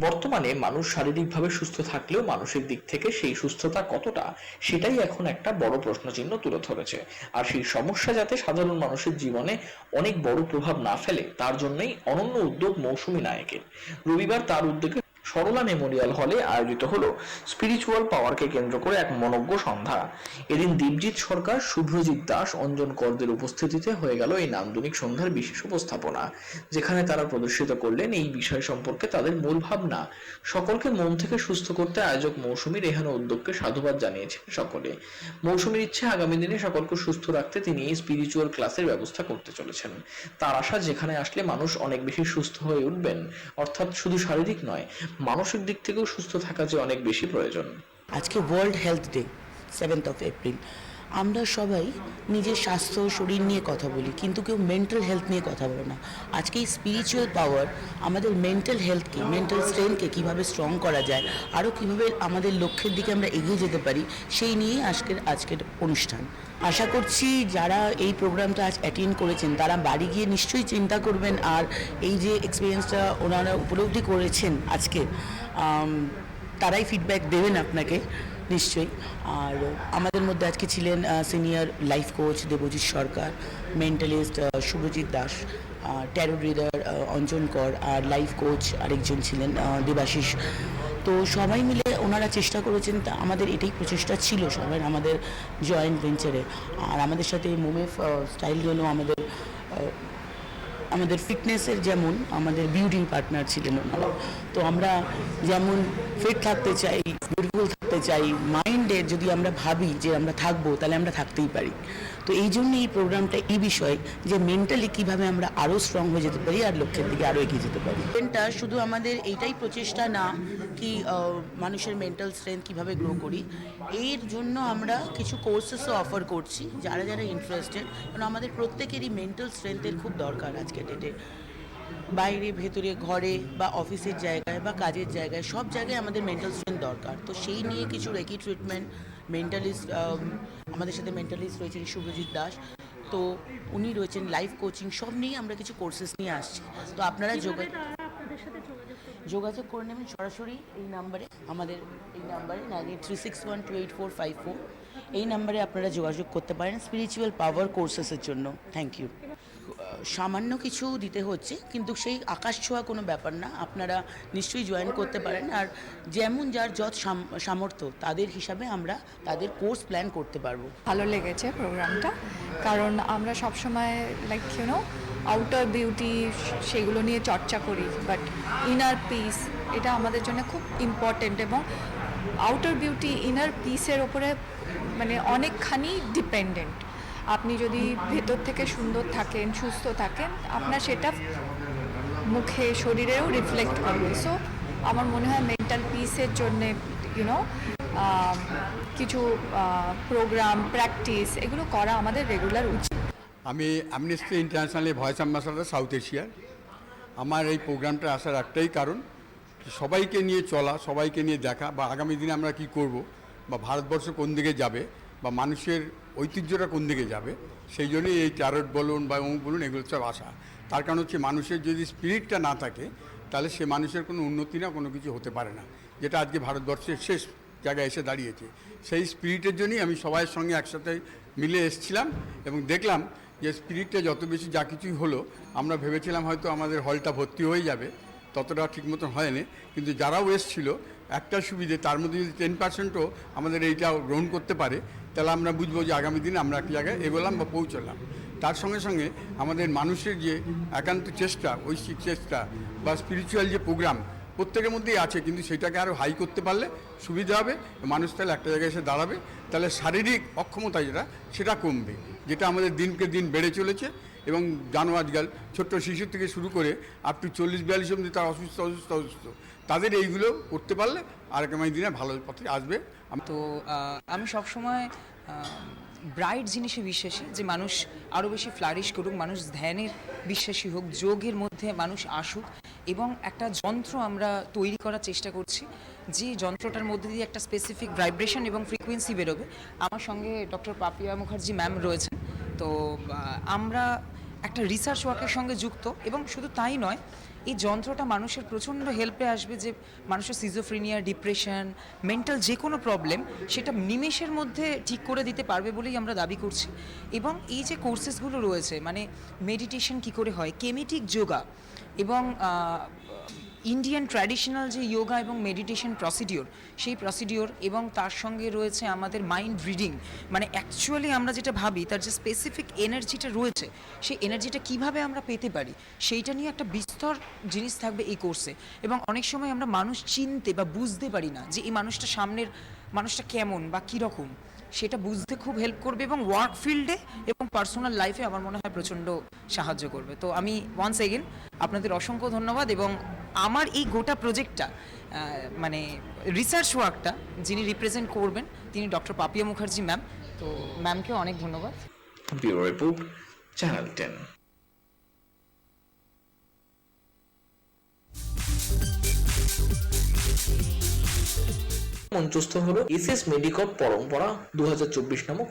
বর্তমানে মানুষ শারীরিকভাবে সুস্থ থাকলেও মানসিক দিক থেকে সেই সুস্থতা কতটা, সেটাই এখন একটা বড় প্রশ্নচিহ্ন তুলে ধরেছে। আর সেই সমস্যা যাতে সাধারণ মানুষের জীবনে অনেক বড় প্রভাব না ফেলে, তার জন্যই অনন্য উদ্যোগ মৌসুমী নায়কের। রবিবার তার উদ্যোগে সরলা মেমোরিয়াল হলে আয়োজিত হলো স্পিরিচুয়াল পাওয়ারকে কেন্দ্র করে এক মনজ্ঞ সন্ধ্যা। এদিন দীপজিৎ সরকার, শুভ্রজিৎ দাস, অঞ্জন করদের উপস্থিতিতে হয়ে গেল এই নান্দনিক সন্ধ্যার বিশেষ উপস্থাপনা, যেখানে তারা প্রদর্শিত করলেন এই বিষয় সম্পর্কে তাদের মূল ভাবনা। সকলকে মন থেকে সুস্থ করতে আয়োজক মৌসুমীর এখানে উদ্যোগকে সাধুবাদ জানিয়েছেন সকলে। মৌসুমীর ইচ্ছে আগামী দিনে সকলকে সুস্থ রাখতে তিনি এই স্পিরিচুয়াল ক্লাসের ব্যবস্থা করতে চলেছেন। তার আশা, যেখানে আসলে মানুষ অনেক বেশি সুস্থ হয়ে উঠবেন, অর্থাৎ শুধু শারীরিক নয় মানসিক দিক থেকেও সুস্থ থাকা যে অনেক বেশি প্রয়োজন। আজকে World Health Day seventh of April আমরা সবাই নিজের স্বাস্থ্য, শরীর নিয়ে কথা বলি, কিন্তু কেউ মেন্টাল হেলথ নিয়ে কথা বলে না। আজকে এই স্পিরিচুয়াল পাওয়ার আমাদের মেন্টাল হেলথকে মেন্টাল স্ট্রেংথকে কীভাবে স্ট্রং করা যায় আরও কীভাবে আমাদের লক্ষ্যের দিকে আমরা এগিয়ে যেতে পারি, সেই নিয়েই আজকের আজকের অনুষ্ঠান। আশা করছি যারা এই প্রোগ্রামটা আজ অ্যাটেন্ড করেছেন, তারা বাড়ি গিয়ে নিশ্চয়ই চিন্তা করবেন, আর এই যে এক্সপিরিয়েন্সটা ওনারা উপলব্ধি করেছেন আজকে তারাই ফিডব্যাক দেবেন আপনাকে। নিশ্চয়ই। আর আমাদের মধ্যে আজকে ছিলেন senior life coach Debjit Sarkar mentalist Subhajit Das tarot reader Anjan Kar, আর লাইফ কোচ আরেকজন ছিলেন দেবাশিস। তো সবাই মিলে ওনারা চেষ্টা করেছেন, তা আমাদের এটাই প্রচেষ্টা ছিল সবাই আমাদের জয়েন্ট ভেঞ্চারে আর আমাদের সাথে মোমেফ স্টাইল জন্য আমাদের আমাদের ফিটনেসের যেমন, আমাদের বিউটি পার্টনার ছিলেন ওনারা। তো আমরা যেমন ফিট থাকতে চাই বিউটিফুল থাকতে চাই মাইন্ডে যদি আমরা ভাবি যে আমরা থাকব, তাহলে আমরা থাকতেই পারি। তো এই জন্য এই প্রোগ্রামটা এই বিষয় যে মেন্টালি কীভাবে আমরা আরও স্ট্রং হয়ে যেতে পারি আর লক্ষ্যের দিকে আরও এগিয়ে যেতে পারি। এটা শুধু আমাদের এইটাই প্রচেষ্টা না, কি মানুষের মেন্টাল স্ট্রেংথ কীভাবে গ্রো করি। এর জন্য আমরা কিছু কোর্সেসও অফার করছি, যারা যারা ইন্টারেস্টেড কারণ আমাদের প্রত্যেকেরই মেন্টাল স্ট্রেংথের খুব দরকার আজকে ডেটে বাইরে ভেতরে ঘরে বা অফিসের জায়গায় বা কাজের জায়গায় সব জায়গায় আমাদের মেন্টাল স্ট্রেংথ দরকার। তো সেই নিয়ে কিছু রেকি ট্রিটমেন্ট মেন্টালিস্ট আমাদের সাথে মেন্টালিস্ট রয়েছেন শুভজিৎ দাস। তো উনি রয়েছেন লাইফ কোচিং সব নিয়ে আমরা কিছু কোর্সেস নিয়ে আসছি। তো আপনারা যোগা যোগাযোগ করে নেবেন সরাসরি এই নাম্বারে আমাদের এই নাম্বারে nine eight three six one two eight four five four এই নাম্বারে আপনারা যোগাযোগ করতে পারেন স্পিরিচুয়াল পাওয়ার কোর্সেসের জন্য। থ্যাংক ইউ সামান্য কিছু দিতে হচ্ছে, কিন্তু সেই আকাশ ছোঁয়া কোনো ব্যাপার না। আপনারা নিশ্চয়ই জয়েন করতে পারেন। আর যেমন যার যত সাম- সামর্থ্য, তাদের হিসাবে আমরা তাদের কোর্স প্ল্যান করতে পারব। ভালো লেগেছে প্রোগ্রামটা কারণ আমরা সবসময় লাইক ইউনো আউটার বিউটি সেগুলো নিয়ে চর্চা করি। বাট ইনার পিস এটা আমাদের জন্য খুব ইম্পর্টেন্ট এবং আউটার বিউটি ইনার পিসের ওপরে মানে অনেকখানি ডিপেন্ডেন্ট আপনি যদি ভেতর থেকে সুন্দর থাকেন, সুস্থ থাকেন, আপনার সেটা মুখে, শরীরেও রিফ্লেক্ট করবে। সো আমার মনে হয় মেন্টাল পিসের জন্যে ইউনো কিছু প্রোগ্রাম প্র্যাকটিস এগুলো করা আমাদের রেগুলার উচিত। আমি অ্যামনেস্টি ইন্টারন্যাশনালের ভয়েস অ্যাম্বাসাডার সাউথ এশিয়ার আমার এই প্রোগ্রামটা আসার একটাই কারণ সবাইকে নিয়ে চলা, সবাইকে নিয়ে দেখা, বা আগামী দিনে আমরা কি করব, বা ভারতবর্ষ কোন দিকে যাবে, বা মানুষের ঐতিহ্যটা কোন দিকে যাবে? সেই জন্যই এই ট্যারট বলুন বা অমুক বলুন, এগুলো সব আসা। তার কারণ হচ্ছে মানুষের যদি স্পিরিটটা না থাকে, তাহলে সে মানুষের কোনো উন্নতি না, কোনো কিছু হতে পারে না। যেটা আজকে ভারতবর্ষের শেষ জায়গায় এসে দাঁড়িয়েছে। সেই স্পিরিটের জন্যই আমি সবাইয়ের সঙ্গে একসাথে মিলে এসেছিলাম এবং দেখলাম যে স্পিরিটটা যত বেশি যা কিছুই হলো, আমরা ভেবেছিলাম হয়তো আমাদের হলটা ভর্তি হয়ে যাবে। ততটা ঠিক মতন হয়নি। কিন্তু যারাও এসছিল, একটা সুবিধে, তার মধ্যে যদি টেন পার্সেন্টও আমাদের এইটা গ্রহণ করতে পারে তাহলে আমরা বুঝব যে আগামী দিনে আমরা এক জায়গায় এগোলাম বা পৌঁছলাম। তার সঙ্গে সঙ্গে আমাদের মানুষের যে একান্ত চেষ্টা, ঐশ্বিক চেষ্টা বা স্পিরিচুয়াল যে প্রোগ্রাম প্রত্যেকের মধ্যেই আছে, কিন্তু সেটাকে আরও হাই করতে পারলে সুবিধা হবে, মানুষ তাহলে একটা জায়গায় এসে দাঁড়াবে। তাহলে শারীরিক অক্ষমতা যেটা, সেটা কমবে, যেটা আমাদের দিনকে দিন বেড়ে চলেছে। এবং জানো আজকাল ছোট্ট শিশু থেকে শুরু করে আপ টু চল্লিশ, বিয়াল্লিশ অব্দি তারা অসুস্থ অসুস্থ অসুস্থ। তাদের এইগুলো করতে পারলে আর আগামী দিনে ভালো পথে আসবে। তো আমি সবসময় ব্রাইট জিনিসে বিশ্বাসী, যে মানুষ আরও বেশি ফ্লারিশ করুক, মানুষ ধ্যানের বিশ্বাসী হোক, যোগের মধ্যে মানুষ আসুক, এবং একটা যন্ত্র আমরা তৈরি করার চেষ্টা করছি, যে যন্ত্রটার মধ্যে দিয়ে একটা স্পেসিফিক ভাইব্রেশন এবং ফ্রিকোয়েন্সি বেরোবে। আমার সঙ্গে ডক্টর পাপিয়া মুখার্জি ম্যাম রয়েছেন। তো আমরা একটা রিসার্চ ওয়ার্কের সঙ্গে যুক্ত এবং শুধু তাই নয়, এই যন্ত্রটা মানুষের প্রচণ্ড হেল্পে আসবে যে মানুষের সিজোফ্রিনিয়া ডিপ্রেশন মেন্টাল যে কোনো প্রবলেম সেটা নিমেষের মধ্যে ঠিক করে দিতে পারবে বলেই আমরা দাবি করছি। এবং এই যে কোর্সেসগুলো রয়েছে মানে মেডিটেশন কি করে হয়, কেমেটিক যোগা এবং ইন্ডিয়ান ট্র্যাডিশনাল যে যোগা এবং মেডিটেশন প্রসিডিওর সেই প্রসিডিওর এবং তার সঙ্গে রয়েছে আমাদের মাইন্ড রিডিং মানে অ্যাকচুয়ালি আমরা যেটা ভাবি, তার যে স্পেসিফিক এনার্জিটা রয়েছে, সেই এনার্জিটা কীভাবে আমরা পেতে পারি, সেইটা নিয়ে একটা বিস্তর জিনিস থাকবে এই কোর্সে এবং অনেক সময় আমরা মানুষ চিনতে বা বুঝতে পারি না যে এই মানুষটা সামনের, মানুষটা কেমন বা কীরকম। সেটা বুঝতে খুব হেল্প করবে এবং ওয়ার্ক ফিল্ডে এবং পার্সোনাল লাইফে আমার মনে হয় প্রচণ্ড সাহায্য করবে। তো আমি ওয়ান্স এগেন আপনাদের অসংখ্য ধন্যবাদ এবং আমার এই গোটা প্রজেক্টটা মানে রিসার্চ ওয়ার্কটা যিনি রিপ্রেজেন্ট করবেন, তিনি ডক্টর পাপিয়া মুখার্জি ম্যাম তো ম্যামকে অনেক ধন্যবাদ। রিপোর্ট চ্যানেল টেন মঞ্চস্থ হলো এস এস মেডিকপ পরম্পরা দু হাজার চব্বিশ নামক